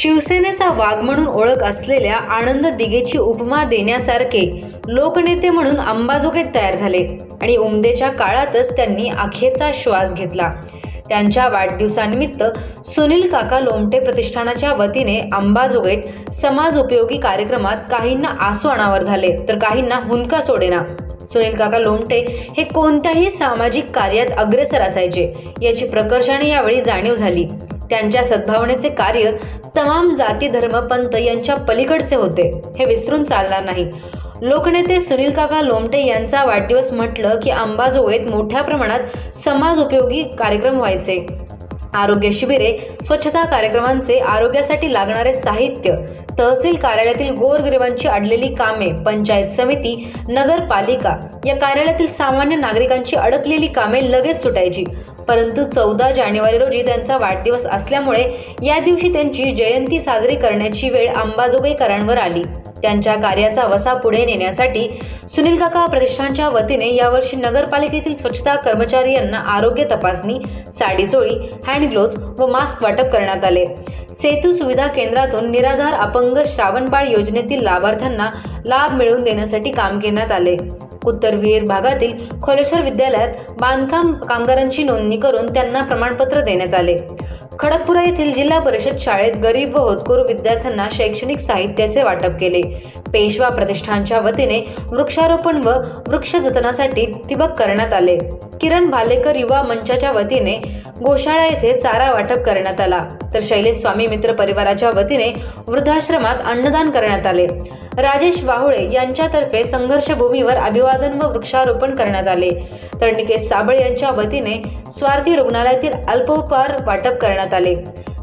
शिवसेनेचा वाघ म्हणून ओळख असलेल्या आनंद दिघेची उपमा देण्यासारखे लोकनेते म्हणून अंबाजोगे तयार झाले आणि उमदेच्या काळातच त्यांनी अखेरचा श्वास घेतला. त्यांच्या वाढदिवसानिमित्त सुनील काका लोमटे प्रतिष्ठानाच्या वतीने अंबाजोगेत समाज उपयोगी कार्यक्रमात काहींना आसू अनावर झाले तर काहींना हुंदका सोडेना. सुनील काका लोमटे हे कोणत्याही सामाजिक कार्यात अग्रेसर असायचे याची प्रकर्षाने यावेळी जाणीव झाली. त्यांच्या सद्भावनेचे कार्य तमाम जाती धर्म पंत यांच्या पलीकडचे होते. हे विसरून चालणार नाही. लोकनेते सुनील काका लोमटे यांचा वाढदिवस म्हटलं की अंबाजोगाईत मोठ्या प्रमाणात समाज उपयोगी कार्यक्रम व्हायचे. आरोग्य शिबिरे स्वच्छता कार्यक्रमांचे आरोग्यासाठी लागणारे साहित्य तहसील कार्यालयातील गोरगरिबांची अडलेली कामे पंचायत समिती नगरपालिका या कार्यालयातील सामान्य नागरिकांची अडकलेली कामे लगेच सुटायची. परंतु चौदा जानेवारी रोजी त्यांचा वाढदिवस असल्यामुळे या दिवशी त्यांची जयंती साजरी करण्याची वेळ अंबाजोगाईकरांवर आली. त्यांच्या कार्याचा वसा पुढे नेण्यासाठी सुनील काका प्रतिष्ठानच्या वतीने यावर्षी नगरपालिकेतील स्वच्छता कर्मचारी यांना आरोग्य तपासणी साडीचोळी हँड ग्लोव्ज व मास्क वाटप करण्यात आले. सेतू सुविधा केंद्रातून निराधार अपंग श्रावणबाळ योजनेतील लाभार्थ्यांना लाभ मिळवून देण्यासाठी काम करण्यात आले. उत्तर विहीर भागातील खोलेश्वर विद्यालयात बांधकाम कामगारांची नोंदणी करून त्यांना प्रमाणपत्र देण्यात आले. खडकपुरा येथील जिल्हा परिषद शाळेत गरीब व होतकरू विद्यार्थ्यांना शैक्षणिक साहित्याचे वाटप केले. पेशवा प्रतिष्ठानच्या वतीने वृक्षारोपण व वृक्ष जतनासाठी ठिबक करण्यात आले. किरण भालेकर युवा मंचाच्या वतीने गोशाळा येथे चारा वाटप करण्यात आला. तर शैलेश स्वामी मित्र परिवाराच्या वतीने वृद्धाश्रमात अन्नदान करण्यात आले. राजेश वाहुळे यांच्यातर्फे संघर्षभूमीवर अभिवादन व वृक्षारोपण करण्यात आले. तर निकेश साबळे यांच्या वतीने स्वार्थी रुग्णालयातील अल्पोपहार वाटप करण्यात आले.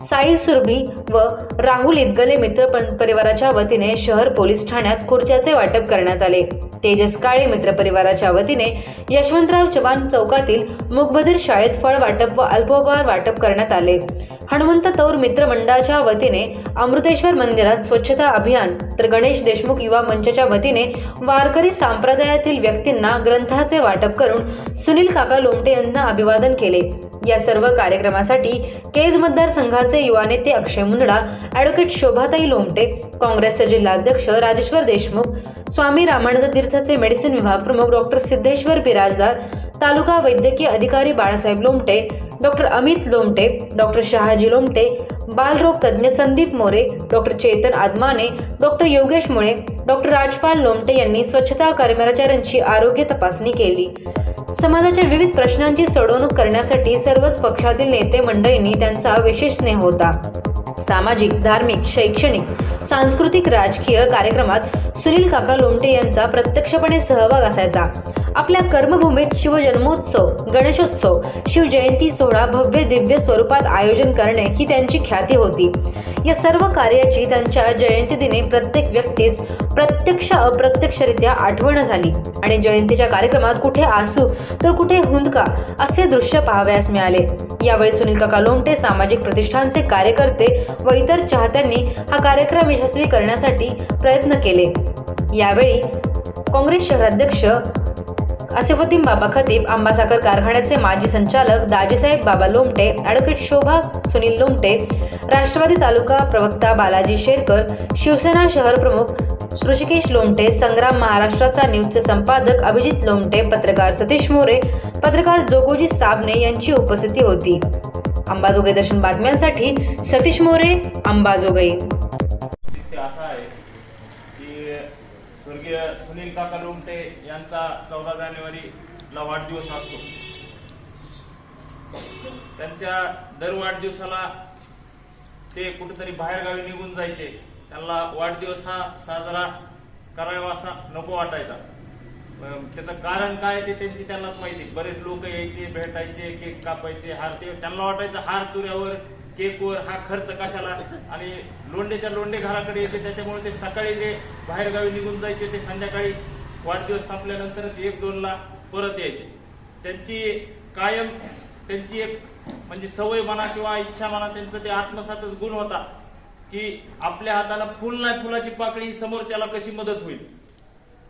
साई सुरभी व राहुल इदगले मित्र परिवाराच्या वतीने शहर पोलीस ठाण्यात खुर्च्याचे वाटप करण्यात आले. तेजस काळे मित्र परिवाराच्या वतीने यशवंतराव चव्हाण चौकातील मुकबधीर शाळेत फळ वाटप व अल्पोपहार वाटप करण्यात आले. हनुमंत तौर मित्र मंडळाच्या वतीने अमृतेश्वर मंदिरात स्वच्छता अभियान तर गणेश देशमुख युवा मंचच्या वतीने वारकरी संप्रदायातील व्यक्तींना ग्रंथाचे वाटप करून सुनील काका लोमटे यांना अभिवादन केले. या सर्व कार्यक्रमासाठी केज मतदारसंघाचे युवा नेते अक्षय मुंदडा ॲडव्होकेट शोभाताई लोमटे काँग्रेसचे जिल्हाध्यक्ष राजेश्वर देशमुख स्वामी रामानंद तीर्थचे मेडिसिन विभाग प्रमुख डॉक्टर सिद्धेश्वर बिराजदार तालुका वैद्यकीय अधिकारी बाळासाहेब लोमटे डॉक्टर अमित लोमटे डॉक्टर शहाजी लोमटे बालरोग तज्ज्ञ Sandeep More doctor Chetan Adamane doctor Yogesh Mule doctor Rajpal Lomte यांनी स्वच्छता कर्मचाऱ्यांची आरोग्य तपासणी केली. समाजाच्या विविध प्रश्नांची सोडवणूक करण्यासाठी सर्वच पक्षातील नेते मंडळींनी त्यांचा विशेष स्नेह होता. सामाजिक धार्मिक शैक्षणिक सांस्कृतिक राजकीय कार्यक्रमात सुनील काका लोमटे यांचा प्रत्यक्षपणे सहभाग असायचा. आपल्या कर्मभूमीत शिवजन्मोत्सव गणेशोत्सव शिवजयंती सोहळा भव्य दिव्य स्वरूपात आयोजन करणे ही त्यांची ख्याती होती. या सर्व कार्याची त्यांच्या जयंती दिनी प्रत्येक व्यक्तीस प्रत्यक्ष अप्रत्यक्षरित्या आठवण झाली. आणि जयंतीच्या कार्यक्रमात कुठे आसू तर कुठे हुंदका असे दृश्य पाहावयास मिळाले. यावेळी सुनील काका लोमटे सामाजिक प्रतिष्ठानचे कार्यकर्ते व इतर चाहत्यांनी हा कार्यक्रम यशस्वी करण्यासाठी प्रयत्न केले. यावेळी काँग्रेस शहराध्यक्ष असिफुद्दीन बाबा खतीब आंबासाखर कारखान्याचे माजी संचालक दाजीसाहेब बाबा लोमटे ॲडव्होकेट शोभा सुनील लोमटे राष्ट्रवादी तालुका प्रवक्ता बालाजी शेरकर शिवसेना शहर प्रमुख ऋषिकेश लोमटे संग्राम महाराष्ट्राचा न्यूजचे संपादक अभिजित लोमटे पत्रकार सतीश मोरे पत्रकार जोगोजी साबणे यांची उपस्थिती होती. अंबाजोगाई दर्शन बातम्यांसाठी सतीश मोरे अंबाजोगाई. स्वर्गीय सुनील काका लोमटे यांचा चौदा जानेवारीला वाढदिवस असतो. त्यांच्या दर वाढदिवसाला ते कुठेतरी बाहेरगावी निघून जायचे. त्यांना वाढदिवस हा साजरा करावा असा नको वाटायचा. त्याचं कारण काय ते त्यांची त्यांनाच माहिती. बरेच लोक यायचे भेटायचे केक कापायचे हार ते त्यांना वाटायचं हार तुऱ्यावर केकवर हा खर्च कशाला? आणि लोंडेच्या लोंडे घराकडे येते त्याच्यामुळे ते सकाळी जे बाहेरगावी निघून जायचे ते संध्याकाळी वाढदिवस संपल्यानंतरच एक दोनला परत यायचे. त्यांची कायम त्यांची एक म्हणजे सवय म्हणा किंवा इच्छा म्हणा त्यांचं ते आत्मसातच गुण होता की आपल्या हाताला फुल नाही फुलाची पाकळी समोरच्याला कशी मदत होईल?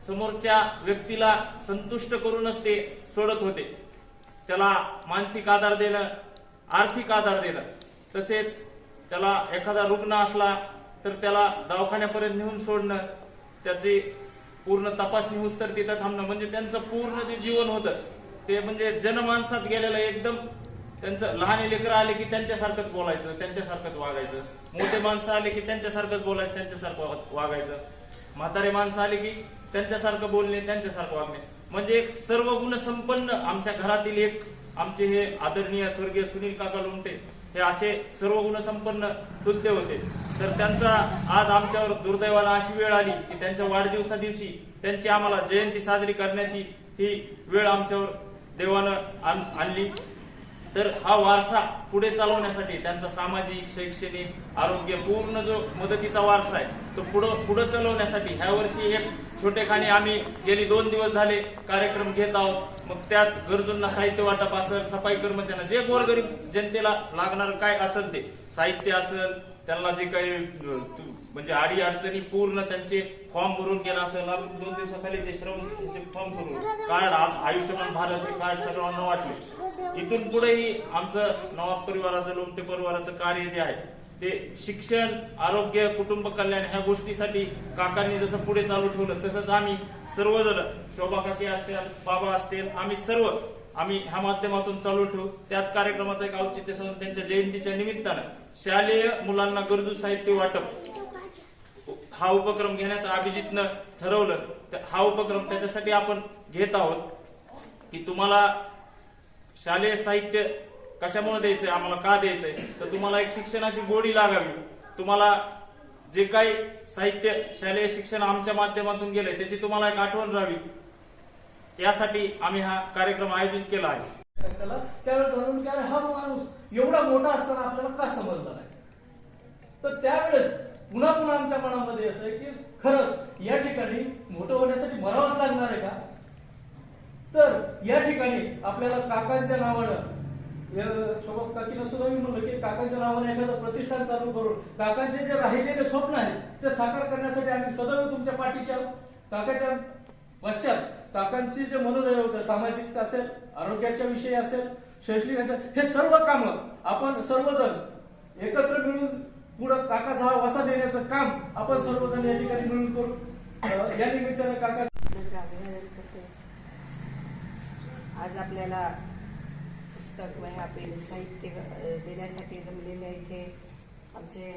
समोरच्या व्यक्तीला संतुष्ट करूनच ते सोडत होते. त्याला मानसिक आधार देणं आर्थिक आधार देणं. तसेच त्याला एखादा रुग्ण असला तर त्याला दवाखान्यापर्यंत नेऊन सोडणं त्याची पूर्ण तपासणी होत तर तिथं थांबणं. म्हणजे त्यांचं पूर्ण जे जीवन होतं ते म्हणजे जनमानसात गेलेलं एकदम त्यांचं लहान लेकरं आले की त्यांच्यासारखंच बोलायचं त्यांच्यासारखंच वागायचं. मोठे माणसं आले की त्यांच्यासारखंच बोलायचं त्यांच्यासारखं वागायचं. म्हातारे माणसं आले की त्यांच्यासारखं बोलणे त्यांच्यासारखं वागणे. म्हणजे एक सर्व गुण संपन्न आमच्या घरातील एक आमचे हे आदरणीय स्वर्गीय सुनील काका लोमटे हे असे सर्व गुणसंपन्न चुलते होते. तर त्यांचा आज आमच्यावर दुर्दैवाला अशी वेळ आली की त्यांच्या वाढदिवसा दिवशी त्यांची आम्हाला जयंती साजरी करण्याची ही वेळ आमच्यावर देवानं आण- आणली. तर हा वारसा पुढे चालवण्यासाठी त्यांचा सामाजिक शैक्षणिक आरोग्य पूर्ण जो मदतीचा वारसा आहे तो पुढं पुढे चालवण्यासाठी ह्या वर्षी एक छोटेखानी आम्ही गेली दोन दिवस झाले कार्यक्रम घेत आहोत. मग त्यात गरजूंना साहित्य वाटप असेल सफाई कर्मचाऱ्यांना जे गोरगरीब जनतेला लागणार काय असेल ते साहित्य असेल त्यांना जे काही म्हणजे अडी अडचणी पूर्ण त्यांचे फॉर्म भरून गेला असेल. दोन दिवसाखाली ते श्रम फॉर्म भरून. कार्ड आयुष्यमान भारत हे कार्ड सर्वांना वाटले. इथून पुढेही आमचं नवाब परिवाराचं लोमटे परिवाराचं कार्य जे आहे ते शिक्षण आरोग्य कुटुंब कल्याण ह्या गोष्टीसाठी काकांनी जसं पुढे चालू ठेवलं तसंच आम्ही सर्वजण शोभा काकी असतील बाबा असतील आम्ही सर्व आम्ही ह्या माध्यमातून चालू ठेवू. त्याच कार्यक्रमाचं एक औचित्य सांगून त्यांच्या जयंतीच्या निमित्तानं शालेय मुलांना गरजू साहित्य वाटप हा उपक्रम घेण्याचं अभिजितनं ठरवलं. तर हा उपक्रम त्याच्यासाठी आपण घेत आहोत की तुम्हाला शालेय साहित्य कशामुळे द्यायचंय आम्हाला का द्यायचंय? तर तुम्हाला एक शिक्षणाची गोडी लागावी. तुम्हाला जे काही साहित्य शालेय शिक्षण आमच्या माध्यमातून गेलंय त्याची तुम्हाला एक आठवण राहावी. यासाठी आम्ही हा कार्यक्रम आयोजित केला आहे. त्याला त्यावेळेस धरून हा माणूस एवढा मोठा असताना आपल्याला का समजला नाही? तर त्यावेळेस पुन्हा पुन्हा आमच्या मनामध्ये येतंय की खरंच या ठिकाणी मोठं होण्यासाठी मरावंच लागणार आहे का? तर या ठिकाणी आपल्याला काकांच्या नावानं या शोभा काकीनं सुद्धा मी म्हणलं की काकांच्या नावाने एखादं प्रतिष्ठान चालू करून काकांचे जे राहिलेले स्वप्न आहे ते साकार करण्यासाठी आम्ही सदैव तुमच्या पाठीच्या काकाच्या पश्चात काकांची जे मनोधैर्य होतं सामाजिक असेल आरोग्याच्या विषयी असेल शैक्षणिक असेल हे सर्व कामं आपण सर्वजण एकत्र मिळून पुढं काकाचा हा वसा देण्याचं काम आपण सर्वजण या ठिकाणी मिळून करू. या निमित्तानं काका आज आपल्याला पुस्तक वह्या पेन साहित्य देण्यासाठी जमलेले इथे आमचे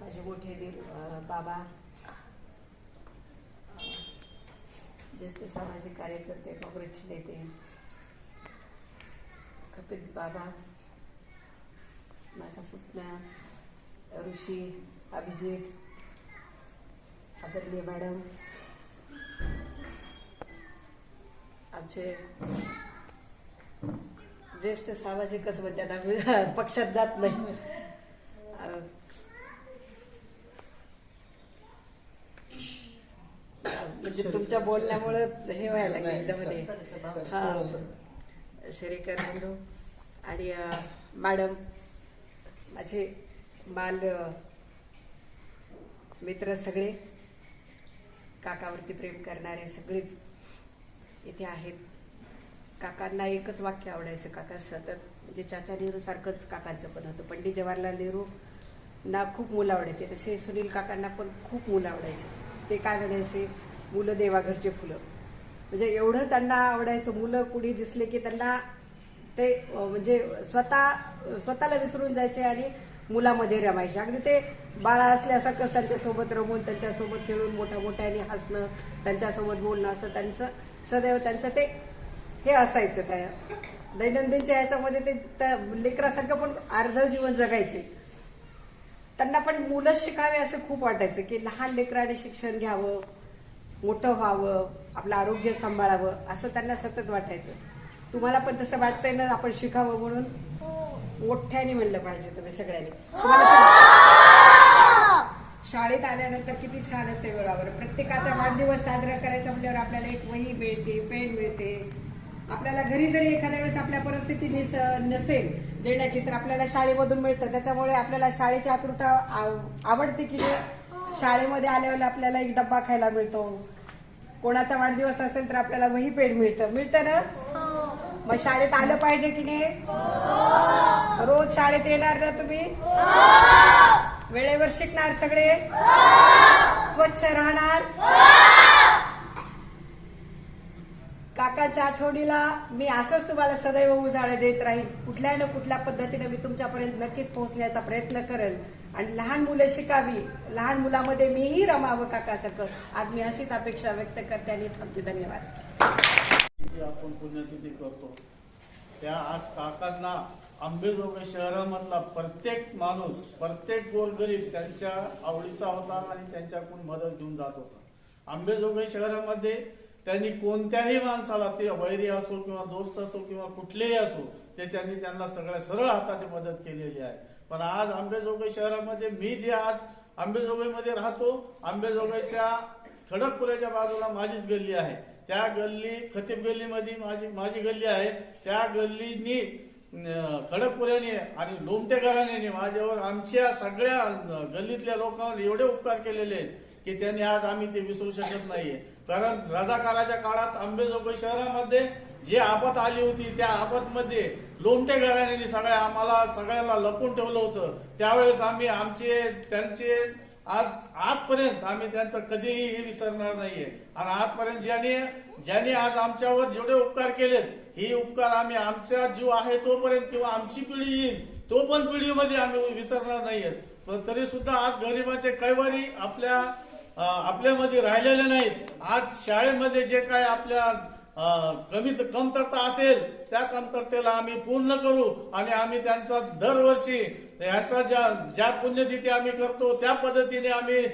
माझे मोठे दीर बाबा. ज्येष्ठ सामाजिक कार्यकर्ते काँग्रेसचे नेते. कपित बाबा. माझा पुतण्या. ऋषी अभिजित आदरणीय मॅडम आमचे ज्येष्ठ सामाजिकच म्हणतात आम्ही पक्षात जात नाही. म्हणजे तुमच्या बोलण्यामुळे हे व्हायला लागलं हा. शरीकर बंधू आणि मॅडम माझे बाल मित्र सगळे काकावरती प्रेम करणारे सगळेच इथे आहेत. काकांना एकच वाक्य आवडायचं काका सतत म्हणजे चाचा नेहरू सारखंच काकांचं पण होतं. पंडित जवाहरलाल नेहरू ना खूप मुलं आवडायचे. तसे सुनील काकांना पण खूप मुलं आवडायचे. ते काय म्हणायचे? मुलं देवाघरचे फुलं. म्हणजे एवढं त्यांना आवडायचं. मुलं कुणी दिसले की त्यांना ते म्हणजे स्वतः स्वतःला विसरून जायचे आणि मुलामध्ये रमायचे. अगदी ते बाळा असल्यासारखंच त्यांच्यासोबत रमून त्यांच्यासोबत खेळून मोठ्या मोठ्याने हसणं त्यांच्यासोबत बोलणं असं त्यांचं सदैव त्यांचं ते हे असायचं काय दैनंदिनच्या ह्याच्यामध्ये ते त्या लेकरासारखं पण अर्ध जीवन जगायचे. त्यांना पण मुलं शिकावे असं खूप वाटायचं की लहान लेकराने शिक्षण घ्यावं मोठं व्हावं आपलं आरोग्य सांभाळावं असं त्यांना सतत वाटायचं. तुम्हाला पण तसं वाटतंय ना आपण शिकावं म्हणून? मोठ्याने म्हणलं पाहिजे तुम्ही सगळ्यांनी. शाळेत आल्यानंतर किती छान असते बघा बरं. प्रत्येकाचा वाढदिवस साजरा करायचा म्हटल्यावर आपल्याला एक वही मिळते पेन मिळते. आपल्याला घरी जरी एखाद्या वेळेस आपल्या परिस्थिती निस नसेल देण्याची तर आपल्याला शाळेमधून मिळतं. त्याच्यामुळे आपल्याला शाळेची आतुरता आव- आवडते की नाही? शाळेमध्ये आल्यावर आपल्याला एक डब्बा खायला मिळतो. कोणाचा वाढदिवस असेल तर आपल्याला वही पेन मिळतं. मिळतं ना? मग शाळेत आलं पाहिजे की नाही? रोज शाळेत येणार ना तुम्ही? वेळेवर शिकणार सगळे? स्वच्छ राहणार? काकाच्या आठवणीला मी असंच तुम्हाला सदैव उजाळा देत राहील कुठल्या ना कुठल्या पद्धतीने मी तुमच्यापर्यंत नक्कीच पोहोचण्याचा प्रयत्न करेल. आणि लहान मुलं शिकावी. लहान मुलामध्ये मीही रमावं काकासारखं. आज मी अशीच अपेक्षा व्यक्त करते आणि थांबते. धन्यवाद. आपण पुण्यतिथी करतो? त्या आज काकांना आंबेजोगाई शहरामधला प्रत्येक माणूस प्रत्येक गोरगरीब त्यांच्या आवडीचा होता आणि त्यांच्याकडून मदत घेऊन जात होता. आंबेजोगाई शहरामध्ये त्यांनी कोणत्याही माणसाला ते वैरी असो किंवा दोस्त असो किंवा कुठलेही असो ते त्यांनी त्यांना सगळ्या सरळ हाताने मदत केलेली आहे. पण आज आंबेजोगाई शहरामध्ये मी जे आज आंबेजोगाईमध्ये राहतो आंबेजोगाईच्या खडकपुऱ्याच्या बाजूला माझीच गल्ली आहे. त्या गल्ली खतीब गल्लीमध्ये माझी माझी गल्ली आहे. त्या गल्लीनी खडकपुऱ्याने आणि लोमटे घराण्याने माझ्यावर आमच्या सगळ्या गल्लीतल्या लोकांवर एवढे उपकार केलेले आहेत की त्यांनी आज आम्ही ते विसरू शकत नाहीये. कारण रजाकाराच्या काळात आंबेजोगाई शहरामध्ये जे आपत आली होती त्या आपतमध्ये लोमटे घराण्याने सगळ्या आम्हाला सगळ्यांना लपून ठेवलं होतं. त्यावेळेस आम्ही आमचे त्यांचे आज आजपर्यंत आम्ही त्यांचं कधीही हे विसरणार नाहीये. आणि आजपर्यंत ज्याने ज्याने आज आमच्यावर जेवढे उपकार केलेत हे उपकार आम्ही आमचा जीव आहे तोपर्यंत किंवा आमची पिढी येईल तो पण पिढीमध्ये आम्ही विसरणार नाहीये. पण तरी सुद्धा आज गरिबाचे कैवारी आपल्या आपल्यामध्ये राहिलेले नाहीत. आज शाळेमध्ये जे काय आपल्या कमी कमतरता असेल त्या कमतरतेला आम्ही पूर्ण करू आणि आम्ही त्यांचा दरवर्षी याचा ज्या ज्या पुण्यतिथी आम्ही करतो त्या पद्धतीने आम्ही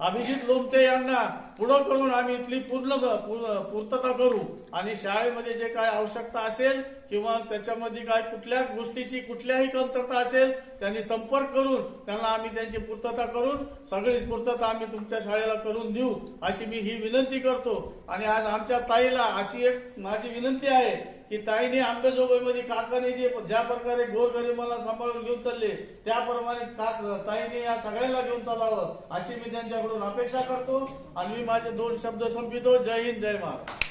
अभिजित लोमटे यांना पुढं करून आम्ही इथली पूर्ण पूर्ण- पूर्तता करू. आणि शाळेमध्ये जे काय आवश्यकता असेल किंवा त्याच्यामध्ये काय कुठल्या गोष्टीची कुठल्याही कमतरता असेल त्यांनी संपर्क करून त्यांना आम्ही त्यांची पूर्तता करून सगळी पूर्तता आम्ही तुमच्या शाळेला करून देऊ अशी मी ही विनंती करतो. आणि आज आमच्या ताईला अशी एक माझी विनंती आहे की ताईने आंबेजोगाईमध्ये काकाने जे ज्या प्रकारे गोरगरिबाला सांभाळून घेऊन चालले त्याप्रमाणे काक ताईने या सगळ्यांना घेऊन चालावं अशी मी त्यांच्याकडून अपेक्षा करतो. आणि मी माझे दोन शब्द संपितो जय हिंद जय महाराज